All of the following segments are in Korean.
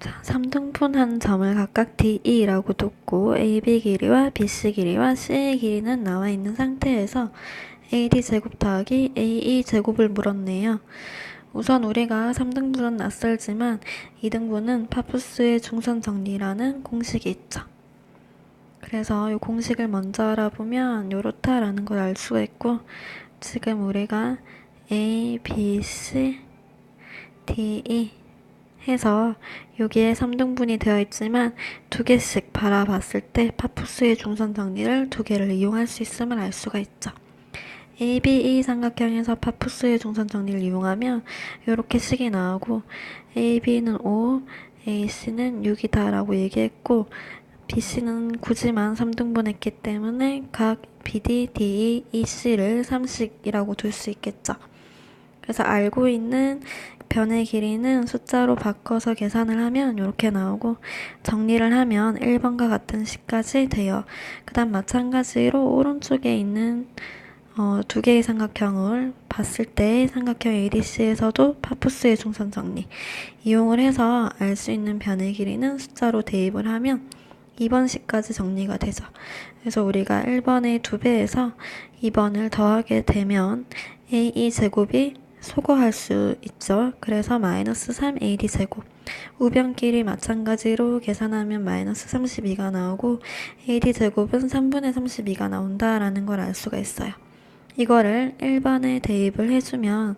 자, 3등분한 점을 각각 DE라고 뒀고 AB 길이와 BC 길이와 C의 길이는 나와 있는 상태에서 AD 제곱 더하기 AE 제곱을 물었네요. 우선 우리가 3등분은 낯설지만 2등분은 파푸스의 중선 정리라는 공식이 있죠. 그래서 이 공식을 먼저 알아보면 요렇다라는 걸 알 수가 있고 지금 우리가 A, B, C, D, E 해서 여기에 3등분이 되어 있지만 두 개씩 바라봤을 때 파푸스의 중선 정리를 두 개를 이용할 수 있음을 알 수가 있죠. ABE 삼각형에서 파푸스의 중선 정리를 이용하면 이렇게 식이 나오고 AB는 5, AC는 6이다 라고 얘기했고 BC는 굳이만 3등분했기 때문에 각 BD, DE, EC를 3씩이라고 둘 수 있겠죠. 그래서 알고 있는 변의 길이는 숫자로 바꿔서 계산을 하면 이렇게 나오고 정리를 하면 1번과 같은 식까지 돼요. 그 다음 마찬가지로 오른쪽에 있는 어, 두 개의 삼각형을 봤을 때 삼각형 ADC에서도 파푸스의 중선 정리 이용을 해서 알 수 있는 변의 길이는 숫자로 대입을 하면 2번식까지 정리가 되죠. 그래서 우리가 1번의 2배에서 2번을 더하게 되면 AE 제곱이 소거할 수 있죠. 그래서 마이너스 3AD 제곱. 우변끼리 마찬가지로 계산하면 마이너스 32가 나오고 AD 제곱은 3분의 32가 나온다라는 걸 알 수가 있어요. 이거를 1번에 대입을 해주면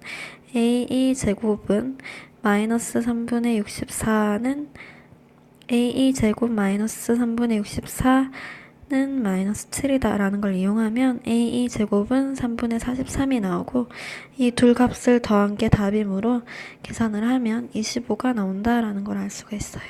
AE 제곱은 마이너스 3분의 64는 AE 제곱 마이너스 3분의 64 는 마이너스 7이다 라는 걸 이용하면 AE 제곱은 3분의 43이 나오고 이 둘 값을 더한 게 답이므로 계산을 하면 25가 나온다 라는 걸 알 수가 있어요.